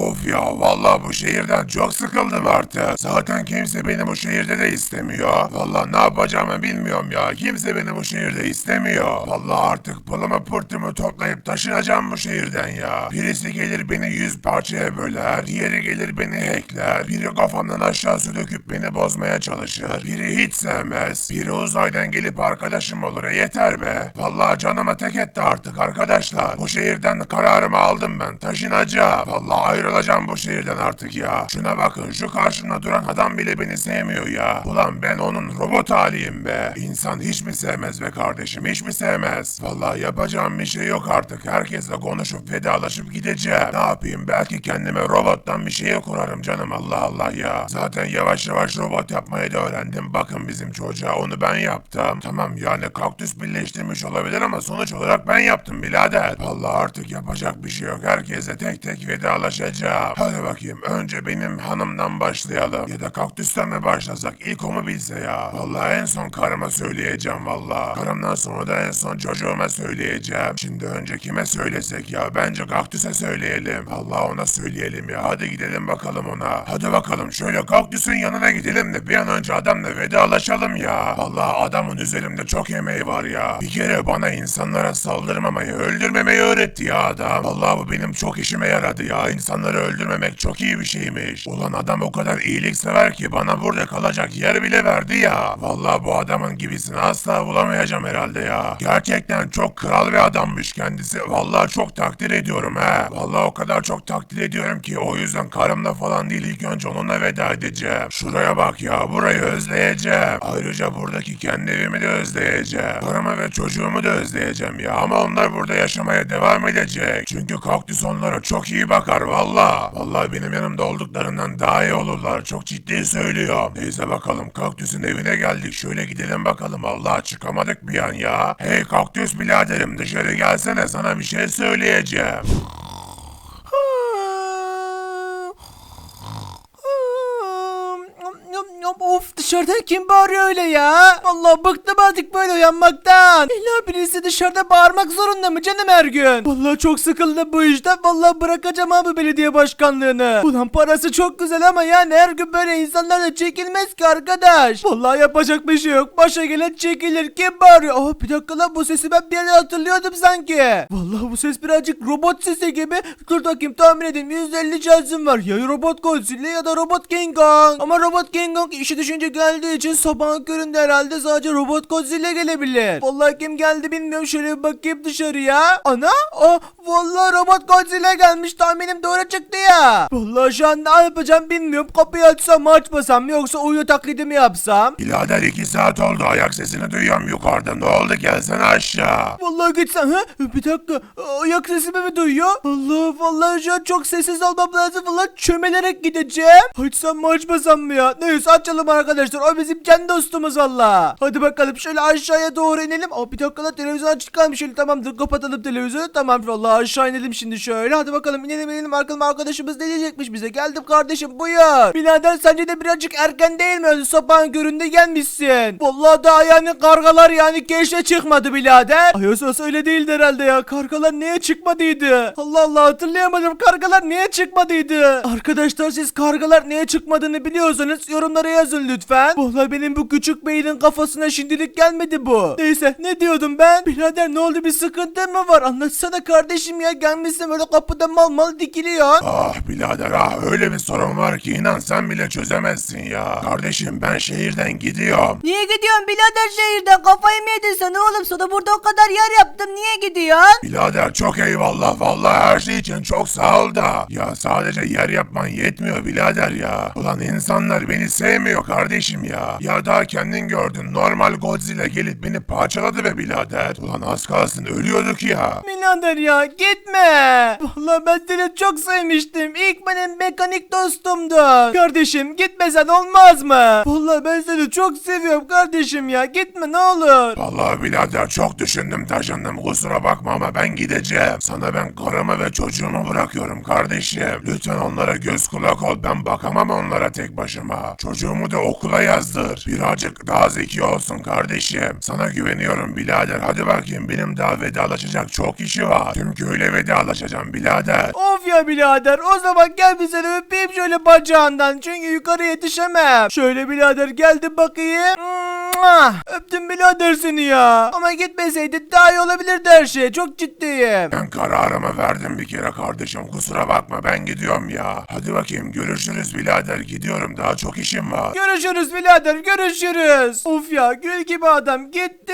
Of ya vallahi bu şehirden çok sıkıldım artık. Zaten kimse beni bu şehirde de istemiyor. Vallahi ne yapacağımı bilmiyorum ya. Kimse beni bu şehirde istemiyor. Vallahi artık pılımı pırtımı toplayıp taşınacağım bu şehirden ya. Birisi gelir beni yüz parçaya böler. Diğeri gelir beni hackler. Biri kafamdan aşağısı döküp beni bozmaya çalışır. Biri hiç sevmez. Biri uzaydan gelip arkadaşım olur. E yeter be. Vallahi canıma tek etti artık arkadaşlar. Bu şehirden kararımı aldım ben. Taşınacağım. Vallahi ayrılacağım bu şehirden artık ya. Şuna bakın şu karşımda duran adam bile beni sevmiyor ya. Ulan ben onun robot haliyim be. İnsan hiç mi sevmez be kardeşim hiç mi sevmez? Vallahi yapacağım bir şey yok artık. Herkesle konuşup vedalaşıp gideceğim. Ne yapayım belki kendime robottan bir şeye kurarım canım Allah Allah ya. Zaten yavaş yavaş robot yapmayı da öğrendim. Bakın bizim çocuğa onu ben yaptım. Tamam yani kaktüs birleştirmiş olabilir ama sonuç olarak ben yaptım birader. Vallahi artık yapacak bir şey yok. Herkese tek tek vedalaşacağım. Hadi bakayım önce benim hanımdan başlayalım. Ya da kaktüsten mi başlasak ilk o mu bilse ya. Vallahi en son karıma söyleyeceğim vallahi. Karımdan sonra da en son çocuğuma söyleyeceğim. Şimdi önce kime söylesek ya? Bence kaktüse söyleyelim. Allah ona söyleyelim ya. Hadi gidelim bakalım ona. Hadi bakalım şöyle kaktüsün yanına gidelim de bir an önce adamla vedalaşalım ya. Vallahi adamın üzerimde çok emeği var ya. Bir kere bana insanlara saldırmamayı, öldürmemeyi öğretti ya adam. Vallahi bu benim çok işime yaradı ya. İnsanları öldürmemek çok iyi bir şeymiş. Ulan adam o kadar iyiliksever ki bana burada kalacak yer bile verdi ya. Vallahi bu adamın gibisini asla bulamayacağım herhalde ya. Gerçekten çok kral bir adammış kendisi. Vallahi çok takdir ediyorum he. Vallahi o kadar çok takdir ediyorum ki o yüzden karımla falan değil ilk önce onunla veda edeceğim. Şuraya bak ya burayı özleyeceğim. Ayrıca buradaki kendi evimi de özleyeceğim. Karımı ve çocuğumu da özleyeceğim ya. Ama onlar burada yaşamaya devam edecek. Çünkü kaktüs onlara çok iyi bakar valla. Vallahi benim yanımda olduklarından daha iyi olurlar. Çok ciddi söylüyorum. Neyse bakalım kaktüsün evine geldik. Şöyle gidelim bakalım. Allah çıkamadık bir an ya. Hey kaktüs biraderim dışarı gelsene sana bir şey söyleyeceğim. Of dışarıdan kim bağırıyor öyle ya? Vallahi bıktım artık böyle uyanmaktan. İlla birisi dışarıda bağırmak zorunda mı canım her gün? Vallahi çok sıkıldım bu işten. Vallahi bırakacağım abi belediye başkanlığını. Ulan parası çok güzel ama yani her gün böyle insanlarla çekilmez ki arkadaş. Vallahi yapacak bir şey yok. Başa gelen çekilir. Kim bağırıyor? Aa bir dakika lan bu sesi ben bir yerde hatırlıyordum sanki. Vallahi bu ses birazcık robot sesi gibi. Dur bakayım tahmin edeyim. 150 şansım var. Ya robot Godzilla ya da robot King Kong. Ama robot King Kong işi düşünce geldiği için sabahın köründe herhalde sadece robot Godzilla gelebilir. Vallahi kim geldi bilmiyorum. Şöyle bir bakayım dışarıya. Ana? Aa, vallahi robot Godzilla gelmiş. Tahminim doğru çıktı ya. Vallahi şu an ne yapacağım bilmiyorum. Kapıyı açsam mı açmasam mı yoksa uyuyor taklidi mi yapsam? Birader iki saat oldu ayak sesini duyuyorum yukarıda. Ne oldu gelsene aşağı. Vallahi gitsen ha? Bir dakika. Ayak sesimi mi duyuyor? Allah vallahi şu an çok sessiz olmam lazım. Vallahi çömelerek gideceğim. Açsam mı açmasam mı ya? Neyse açalım arkadaşlar. O bizim kendi dostumuz valla. Hadi bakalım şöyle aşağıya doğru inelim. Aa bir dakika lan televizyon açık kalmış. Şöyle tamamdır kapatalım televizyonu. Tamam vallahi aşağı inelim şimdi şöyle. Hadi bakalım inelim inelim. Arkalım arkadaşımız ne diyecekmiş bize. Geldim kardeşim buyur. Birader sence de birazcık erken değil mi? Öyle Sabahın köründe gelmişsin. Vallahi daha yani kargalar yani keşfe çıkmadı birader. Ay esas öyle değildi herhalde ya. Kargalar niye çıkmadıydı? Allah Allah hatırlayamadım. Kargalar niye çıkmadıydı? Arkadaşlar siz kargalar niye çıkmadığını biliyorsanız yorumlara yazın lütfen. Vallahi benim bu küçük beynin kafasına şimdilik gelmedi bu. Neyse ne diyordum ben? Birader ne oldu bir sıkıntı mı var? Anlatsana kardeşim ya. Gelmişsin böyle kapıda mal mal dikiliyor. Ah birader ah öyle bir sorun var ki inan sen bile çözemezsin ya. Kardeşim ben şehirden gidiyorum. Niye gidiyorsun birader şehirden? Kafayı mı yedin sen oğlum? Sana burada o kadar yer yaptım. Niye gidiyorsun? Birader çok eyvallah vallahi her şey için çok sağ ol da. Ya sadece yer yapman yetmiyor birader ya. Ulan insanlar beni sevmiyor kardeşim ya. Ya daha kendin gördün normal Godzilla gelip beni parçaladı be birader. Ulan az kalsın ölüyorduk ya. Birader ya gitme. Vallahi ben seni çok sevmiştim. İlk benim mekanik dostumdu. Kardeşim gitmesen olmaz mı? Vallahi ben seni çok seviyorum kardeşim ya. Gitme ne olur. Vallahi birader çok düşündüm taşındım kusura bakma ama ben gideceğim. Sana ben karımı ve çocuğumu bırakıyorum kardeşim. Lütfen onlara göz kulak ol ben bakamam onlara tek başıma. Çocuğumu da okula yazdır. Birazcık daha zeki olsun kardeşim. Sana güveniyorum birader. Hadi bakayım benim daha vedalaşacak çok işi var. Tüm köyle vedalaşacağım birader. Of ya birader o zaman gel bir seni öpeyim şöyle bacağından çünkü yukarı yetişemem. Şöyle birader geldim bakayım. Mua! Öptüm birader seni ya. Ama gitmeseydi daha iyi olabilirdi her şey. Çok ciddiyim. Ben kararımı verdim bir kere kardeşim. Kusura bakma ben gidiyorum ya. Hadi bakayım görüşürüz birader. Gidiyorum daha çok işim var. Görüşürüz birader görüşürüz. Of ya gül gibi adam gitti.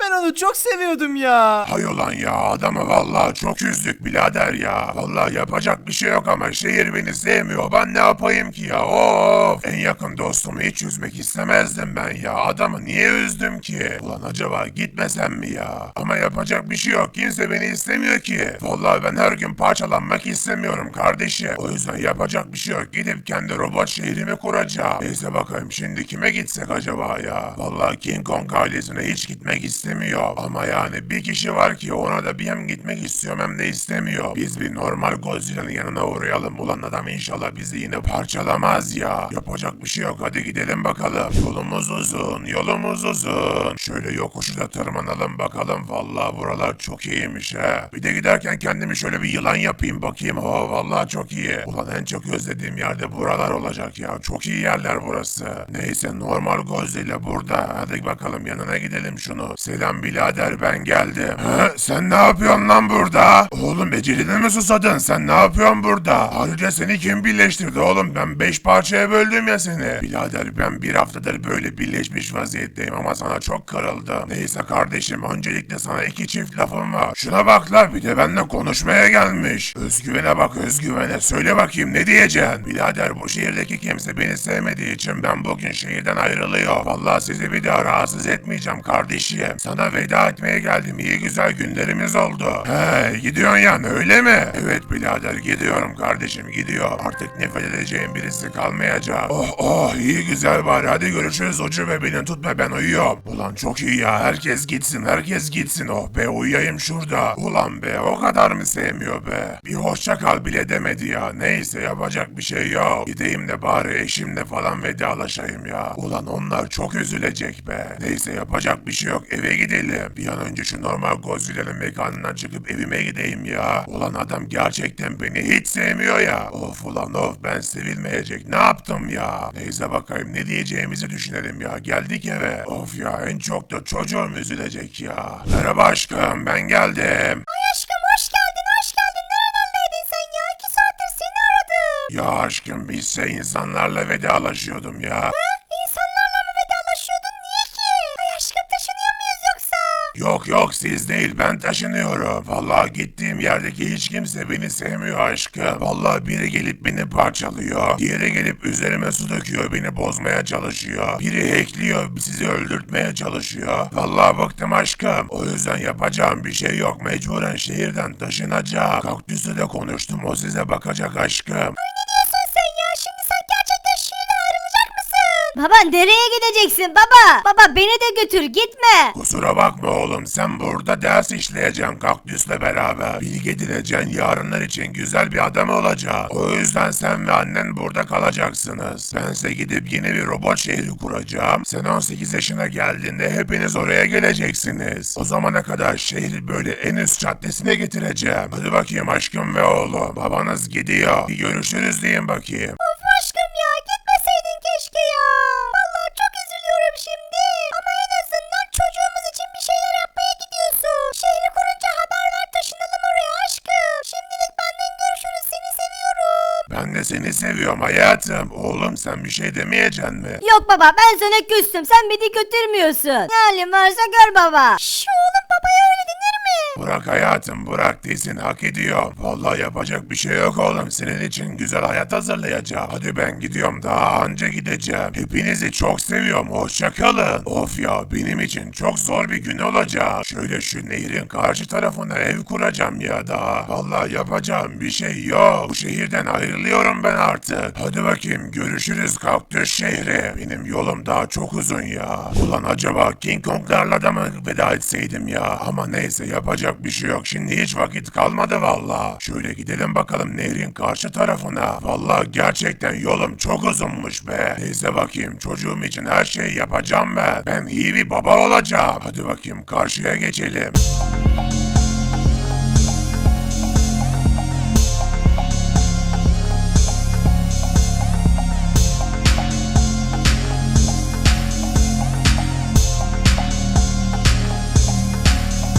Ben onu çok seviyordum ya. Hay olan ya adamı vallahi çok üzdük birader ya. Vallahi yapacak bir şey yok ama şehir beni sevmiyor. Ben ne yapayım ki ya of. En yakın dostumu hiç üzmek istemezdim ben ya. Adamı niye üzdüm ki? Ulan acaba gitmesem mi ya? Ama yapacak bir şey yok. Kimse beni istemiyor ki. Vallahi ben her gün parçalanmak istemiyorum kardeşim. O yüzden yapacak bir şey yok. Gidip kendi robot şehrimi kuracağım. Neyse bakayım şimdi kime gitsek acaba ya? Vallahi King Kong ailesine hiç gitmek istemiyor. Ama yani bir kişi var ki ona da bir hem gitmek istiyorum hem de istemiyor. Biz bir normal Godzilla'nın yanına uğrayalım. Ulan adam inşallah bizi yine parçalamaz ya. Yapacak bir şey yok. Hadi gidelim bakalım. Yolumuz uzun, yolumuz uzun. Şöyle yokuşu da tırmanalım bakalım. Vallahi buralar çok iyiymiş ha. Bir de giderken kendimi şöyle bir yılan yapayım bakayım. Oh vallahi çok iyi. Ulan en çok özlediğim yerde buralar olacak ya. Çok iyi yerler burası. Neyse normal Godzilla burada. Hadi bakalım yanına gidelim şunu. Selam birader ben geldim. Ha, sen ne yapıyorsun lan burada? Oğlum beceridin mi susadın? Sen ne yapıyorsun burada? Ayrıca seni kim birleştirdi oğlum? Ben beş parçaya böldüm ya seni. Birader ben bir haftadır böyle birleşmiş vaziyetteyim ama sana çok kırıldım. Neyse kardeşim öncelikle sana iki çift lafım var. Şuna bak lan bir de benimle konuşmaya gelmiş. Özgüvene bak özgüvene. Söyle bakayım ne diyeceksin? Birader bu şehirdeki kimse beni sevmediği için ben bugün şehirden ayrılıyor. Vallahi sizi bir daha rahatsız etmeyeceğim kardeşim. Sana veda etmeye geldim. İyi güzel günlerimiz oldu. He gidiyorsun yani öyle mi? Evet birader gidiyorum kardeşim gidiyor. Artık nefret edeceğim birisi kalmayacak. Oh oh iyi güzel bari hadi görüşürüz ucu ve beni tutma ben uyuyorum. Ulan çok iyi ya herkes gitsin herkes gitsin oh be uyuyayım şurada. Ulan be o kadar mı sevmiyor be? Bir hoşça kal bile demedi ya. Neyse yapacak bir şey yok. Gideyim de bari eşimle falan vedalaşayım ya. Ulan onlar çok üzülecek be. Neyse yapacak bir şey yok eve gidelim. Bir an önce şu normal Godzilla'nın mekanından çıkıp evime gideyim ya. Ulan adam gerçekten beni hiç sevmiyor ya. Of ulan of ben sevilmeyecek ne yaptım ya. Neyse bakayım ne diyeceğimizi düşünelim ya. Geldik eve. Of ya en çok da çocuğum üzülecek ya. Merhaba aşkım ben geldim. Aşkım hoş geldin hoş geldin. Nerelerdeydin sen ya? İki saattir seni aradım. Ya aşkım bizse insanlarla vedalaşıyordum ya. İnsanlarla Yok yok siz değil ben taşınıyorum. Vallahi gittiğim yerdeki hiç kimse beni sevmiyor aşkım. Vallahi biri gelip beni parçalıyor. Diğeri gelip üzerime su döküyor beni bozmaya çalışıyor. Biri hackliyor sizi öldürtmeye çalışıyor. Vallahi bıktım aşkım. O yüzden yapacağım bir şey yok. Mecburen şehirden taşınacağım. Kaktüsü de konuştum o size bakacak aşkım. Baba nereye gideceksin baba? Baba beni de götür gitme. Kusura bakma oğlum sen burada ders işleyeceksin kaktüsle beraber. Bilgi edineceksin yarınlar için güzel bir adam olacak. O yüzden sen ve annen burada kalacaksınız. Bense gidip yeni bir robot şehri kuracağım. Sen 18 yaşına geldiğinde hepiniz oraya geleceksiniz. O zamana kadar şehri böyle en üst caddesine getireceğim. Hadi bakayım aşkım ve oğlum. Babanız gidiyor. Bir görüşürüz deyin bakayım. De seni seviyorum hayatım. Oğlum sen bir şey demeyeceksin mi? Yok baba ben sana küstüm sen beni götürmüyorsun. Ne halin varsa gör baba. Şş Bırak hayatım bırak desin hak ediyor. Vallahi yapacak bir şey yok oğlum. Senin için güzel hayat hazırlayacağım. Hadi ben gidiyorum daha anca gideceğim. Hepinizi çok seviyorum. Hoşça kalın. Of ya benim için çok zor bir gün olacak. Şöyle şu nehrin karşı tarafına ev kuracağım ya daha. Vallahi yapacağım bir şey yok. Bu şehirden ayrılıyorum ben artık. Hadi bakayım görüşürüz kaktüs şehri. Benim yolum daha çok uzun ya. Ulan acaba King Kong'larla da mı veda etseydim ya? Ama neyse yapacak yapacak bir şey yok. Şimdi hiç vakit kalmadı valla. Şöyle gidelim bakalım nehrin karşı tarafına. Valla gerçekten yolum çok uzunmuş be. Neyse bakayım çocuğum için her şeyi yapacağım ben. Ben iyi bir baba olacağım. Hadi bakayım karşıya geçelim.